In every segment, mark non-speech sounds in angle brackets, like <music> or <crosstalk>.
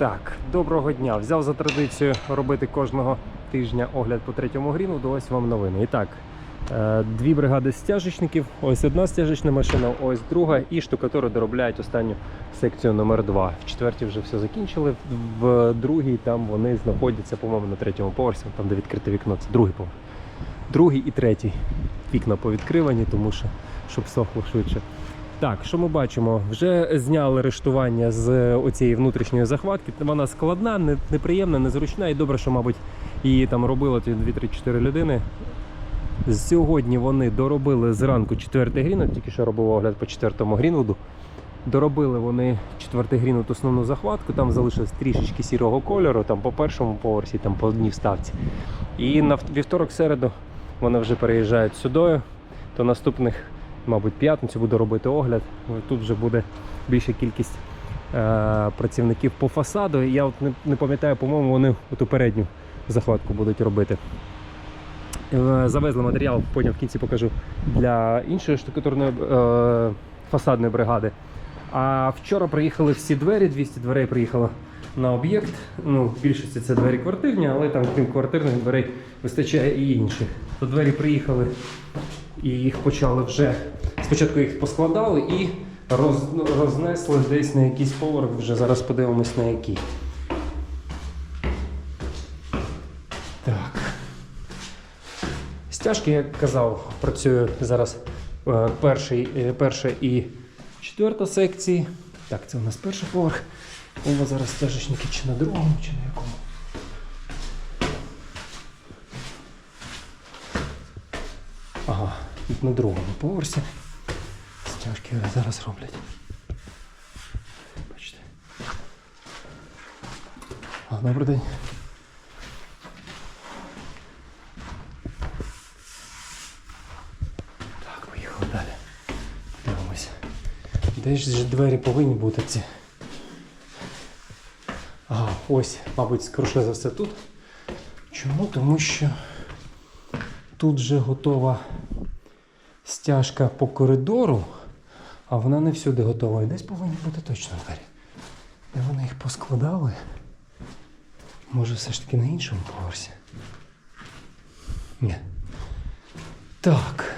Так, доброго дня. Взяв за традицію робити кожного тижня огляд по третьому гріну. Ось вам новини. І так, е, дві бригади стяжечників. Ось одна стяжечна машина, ось друга, і штукатури доробляють останню секцію номер 2 В четвертій вже все закінчили. В другій там вони знаходяться, по-моєму, на третьому поверсі, там де відкрите вікно. Це другий поверх. Другий і третій вікна повідкривані, тому що щоб сохло швидше. Так, що ми бачимо? Вже зняли рештування з оцієї внутрішньої захватки. Вона складна, неприємна, незручна і добре, що, мабуть, її там робило 2-3-4 людини. Сьогодні вони доробили зранку четвертий грінут, тільки що робив огляд по четвертому грінвуду. Доробили вони четвертий грінут основну захватку, там залишилось трішечки сірого кольору, там по першому поверсі, там по одній вставці. І на вівторок середу вони вже переїжджають сюди, то наступних мабуть, п'ятницю буду робити огляд. Тут вже буде більша кількість е, працівників по фасаду. Я от не, не пам'ятаю, по-моєму, вони ту передню захватку будуть робити. Е, завезли матеріал, потім в кінці покажу для іншої штукатурної е, фасадної бригади. А вчора приїхали всі двері, 200 дверей приїхало на об'єкт. Ну, в більшості це двері квартирні, але там, крім квартирних дверей, вистачає і інших. То двері приїхали і їх почали вже. Спочатку їх поскладали і роз, рознесли десь на якийсь поверх. Вже зараз подивимось на який. Так. Стяжки, як казав, працює зараз е, перший, е, перша і четверта секції. Так, це у нас перший поверх. У зараз стяжечники чи на другому, чи на якому. Ага, на другому поверсі. Стяжки зараз роблять. Бачите. А, добрий день. Так, поїхали далі. Дивимося. Де ж двері повинні бути ці? Ага, ось, мабуть, скоріше за все тут. Чому? Тому що тут вже готова стяжка по коридору, а вона не всюди готова. І десь повинні бути точно двері. Де вони їх поскладали? Може, все ж таки на іншому поверсі? Ні. Так.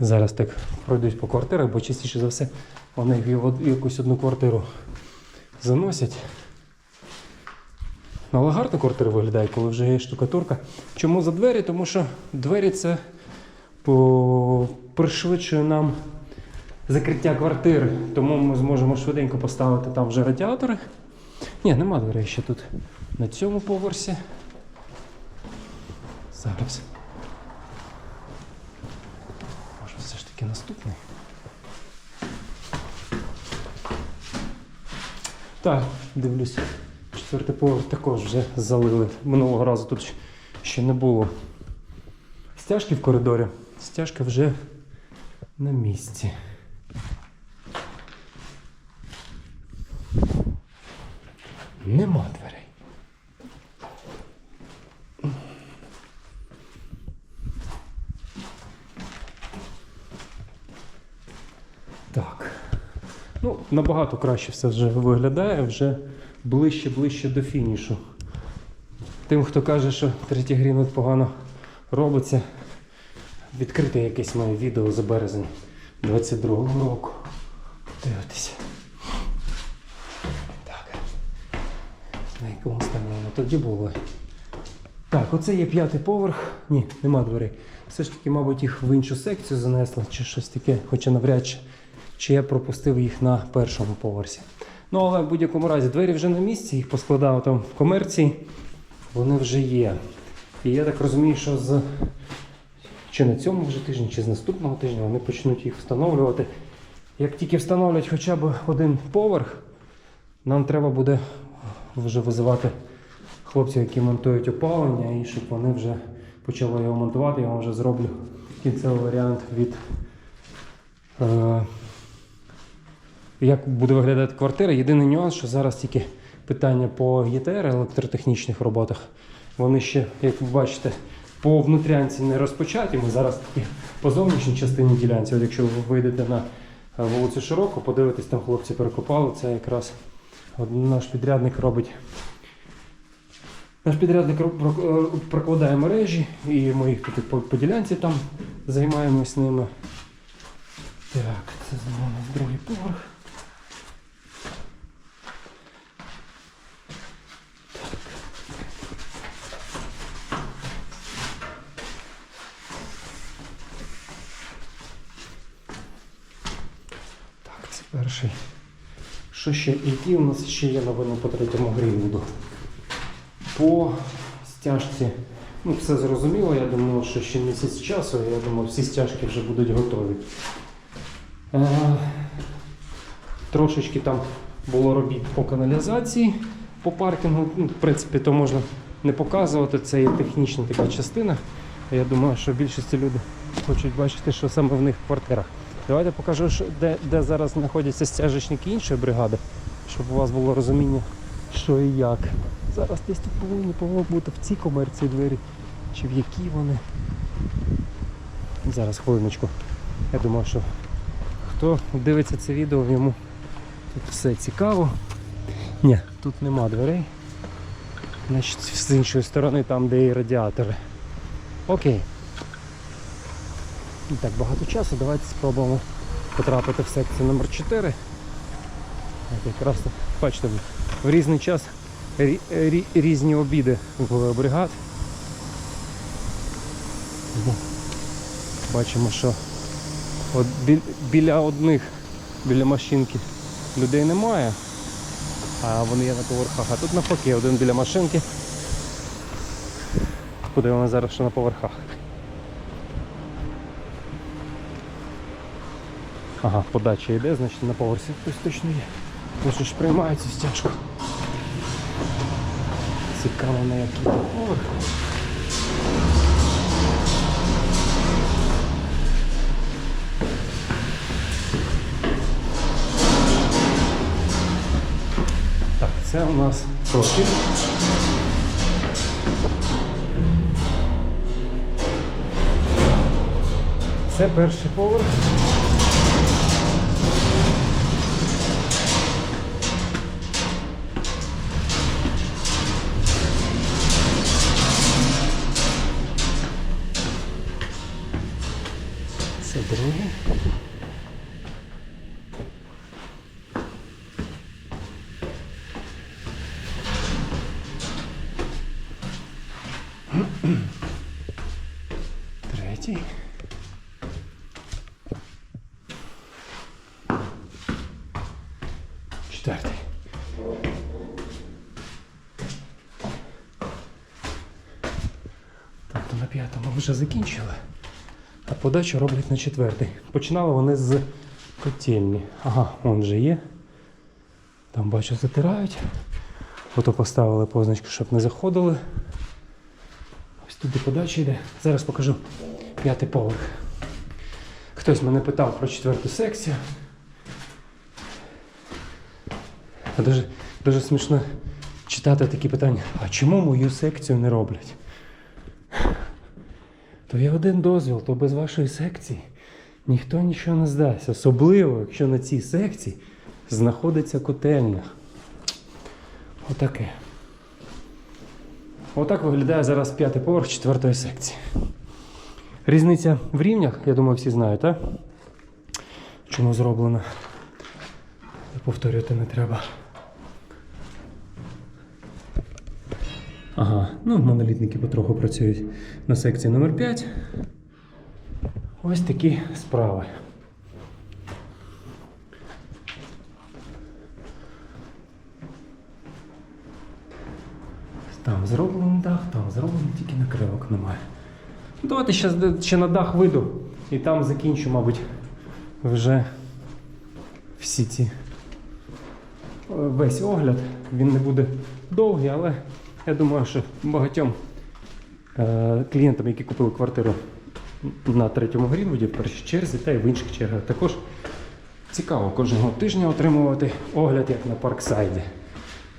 Зараз так пройдусь по квартирах, бо частіше за все вони в якусь одну квартиру заносять. Але гарно квартира виглядає, коли вже є штукатурка. Чому за двері? Тому що двері це. Пришвидшує нам закриття квартири. Тому ми зможемо швиденько поставити там вже радіатори. Ні, нема дверей ще тут на цьому поверсі. Зараз. Може все ж таки наступний. Так, дивлюсь. Четвертий поверх також вже залили. Минулого разу тут ще не було. Стяжки в коридорі. Стяжка вже на місці. Нема дверей. Так. Ну, набагато краще все вже виглядає, вже ближче-ближче до фінішу. Тим, хто каже, що третій грінут погано робиться, відкрите якесь моє відео за березень 22-го року. Дивитися. Так. На якому стані воно тоді було? Так, оце є п'ятий поверх. Ні, нема дверей. Все ж таки, мабуть, їх в іншу секцію занесли чи щось таке, хоча навряд чи, чи я пропустив їх на першому поверсі. Ну, але в будь-якому разі двері вже на місці, їх поскладав там в комерції, вони вже є. І я так розумію, що з чи на цьому вже тижні, чи з наступного тижня вони почнуть їх встановлювати. Як тільки встановлять хоча б один поверх, нам треба буде вже визивати хлопців, які монтують опалення, і щоб вони вже почали його монтувати, я вам вже зроблю кінцевий варіант від. Е, як буде виглядати квартира. Єдиний нюанс, що зараз тільки питання по ЄТР електротехнічних роботах. Вони ще, як ви бачите, по внутрянці не розпочаті. Ми зараз такі по зовнішній частині ділянці. От якщо ви вийдете на е, вулицю Широко, подивитесь, там хлопці перекопали, це якраз наш підрядник робить. Наш підрядник е, прокладає мережі, і ми їх тут по, ділянці там займаємось ними. Так, це знову другий поверх. Перший. Що ще? Які у нас ще є новини по третьому Грінвуду? По стяжці. Ну, все зрозуміло, я думаю, що ще місяць часу, я думаю, всі стяжки вже будуть готові. Е, трошечки там було робіт по каналізації, по паркінгу. Ну, в принципі, то можна не показувати, це є технічна така частина. Я думаю, що більшість люди хочуть бачити, що саме в них в квартирах. Давайте покажу, де, де зараз знаходяться стяжечники іншої бригади, щоб у вас було розуміння, що і як. Зараз десь тут повинні повинні бути в цій комерції двері, чи в якій вони. Зараз хвилиночку. Я думаю, що хто дивиться це відео, йому тут все цікаво. Ні, тут нема дверей. Значить, з іншої сторони, там, де і радіатори. Окей. Не так багато часу. Давайте спробуємо потрапити в секцію номер 4 От якраз бачите, в різний час рі- рі- різні обіди в бригад. Бачимо, що от біля одних, біля машинки людей немає, а вони є на поверхах. А тут навпаки, один біля машинки. Подивимося зараз, що на поверхах. Ага, подача йде, значить на поверсі хтось точно є. Тому ж приймають цю стяжку. Цікаво на який поверх. Так, це у нас профіль. Це перший поверх. Це другий. Третій. Четвертий. Тобто на п'ятому вже закінчили. А подачу роблять на четвертий. Починали вони з котельні. Ага, он же є. Там бачу, затирають. Ото поставили позначку, щоб не заходили. Ось туди подача йде. Зараз покажу п'ятий поверх. Хтось мене питав про четверту секцію. Дуже, дуже смішно читати такі питання. А чому мою секцію не роблять? То є один дозвіл, то без вашої секції ніхто нічого не здасть. Особливо, якщо на цій секції знаходиться котельня. Отаке. Отак виглядає зараз п'ятий поверх четвертої секції. Різниця в рівнях, я думаю, всі знають, так? Чому зроблено? Повторювати не треба. Ага, ну монолітники потроху працюють на секції номер 5. Ось такі справи. Там зроблений дах, там зроблений, тільки накривок немає. Ну, Давайте ще, ще на дах вийду і там закінчу, мабуть, вже всі ці е, весь огляд. Він не буде довгий, але я думаю, що багатьом е, клієнтам, які купили квартиру на третьому Грінвуді, в першій черзі та й в інших чергах, також цікаво кожного тижня отримувати огляд як на парксайді.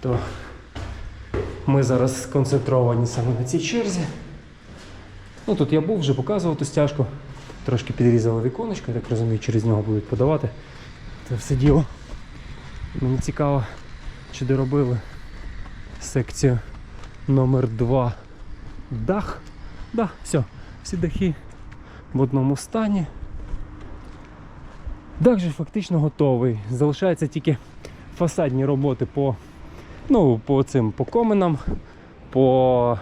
То ми зараз сконцентровані саме на цій черзі. Ну тут я був, вже показував ту стяжку. Трошки підрізали віконечко, я так розумію, через нього будуть подавати. Це все діло. Мені цікаво, чи доробили секцію номер 2 Дах. Да, все, всі дахи в одному стані. Дах же фактично готовий. Залишаються тільки фасадні роботи по, ну, по цим по коменам, по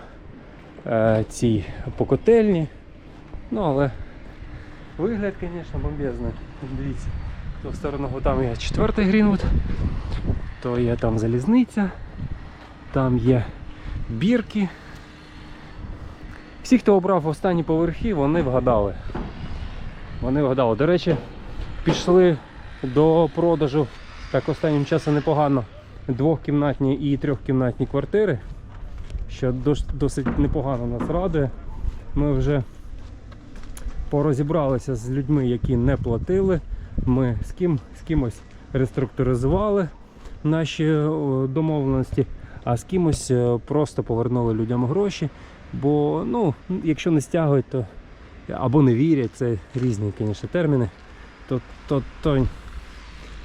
е, цій по котельні. Ну, але вигляд, звісно, бомбезний. Дивіться, то в сторону там є четвертий Грінвуд, то є там залізниця, там є бірки. Всі, хто обрав останні поверхи, вони вгадали. Вони вгадали. До речі, пішли до продажу так останнім часом непогано двохкімнатні і трьохкімнатні квартири, що досить непогано нас радує. Ми вже порозібралися з людьми, які не платили. Ми з, ким, з кимось реструктуризували наші домовленості, а з кимось е, просто повернули людям гроші. Бо ну, якщо не стягують, то або не вірять, це різні, звісно, терміни, то, то, то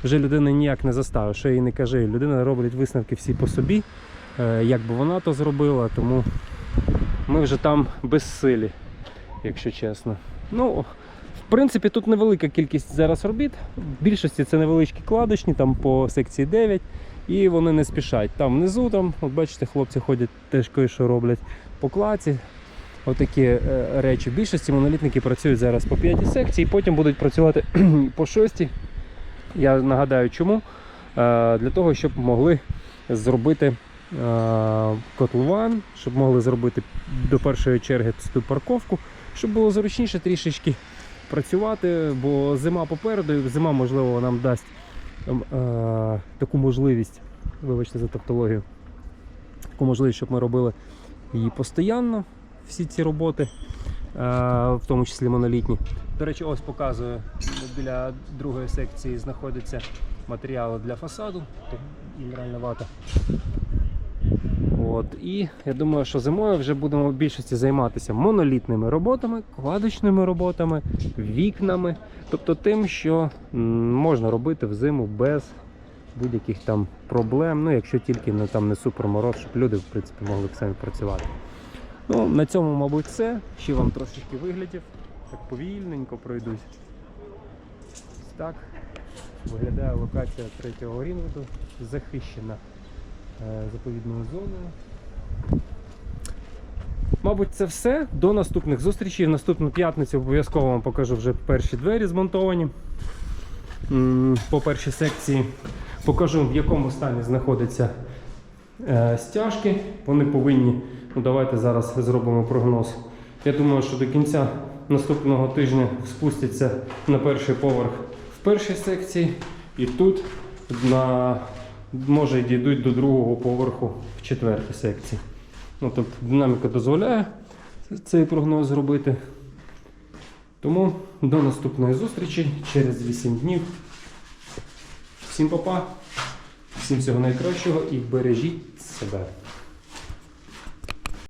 вже людина ніяк не заставить, що їй не кажи. Людина робить висновки всі по собі, е, як би вона то зробила, тому ми вже там безсилі, якщо чесно. Ну, в принципі, тут невелика кількість зараз робіт. В більшості це невеличкі кладочні, там по секції 9, і вони не спішать. Там внизу, там, от бачите, хлопці ходять теж кое-що роблять по кладці. Отакі е, речі. Більшості монолітники працюють зараз по 5 секцій, потім будуть працювати <clears throat> по 6. Я нагадаю, чому. Е, Для того, щоб могли зробити е, котлован, щоб могли зробити до першої черги цю парковку, щоб було зручніше трішечки працювати, бо зима попереду, зима, можливо, нам дасть таку можливість, вибачте за тавтологію, таку можливість, щоб ми робили її постійно, всі ці роботи, е, в тому числі монолітні. До речі, ось показую, біля другої секції знаходяться матеріали для фасаду, мінеральна вата. От, і я думаю, що зимою вже будемо в більшості займатися монолітними роботами, кладочними роботами, вікнами, тобто тим, що можна робити взиму без будь-яких там проблем. Ну, якщо тільки не там не супермороз, щоб люди в принципі могли б самі працювати. Ну, на цьому, мабуть, все. Ще вам трошечки виглядів. Так повільненько пройдусь. Так виглядає локація третього Рінвуду, захищена е, заповідною зоною. Мабуть, це все. До наступних зустрічей. В наступну п'ятницю обов'язково вам покажу вже перші двері змонтовані. По першій секції покажу, в якому стані знаходяться е, стяжки. Вони повинні, ну давайте зараз зробимо прогноз. Я думаю, що до кінця наступного тижня спустяться на перший поверх в першій секції, і тут на, може дійдуть до другого поверху в четвертій секції. Ну, тобто динаміка дозволяє цей прогноз зробити. Тому до наступної зустрічі через 8 днів. Всім па-па, всім всього найкращого і бережіть себе.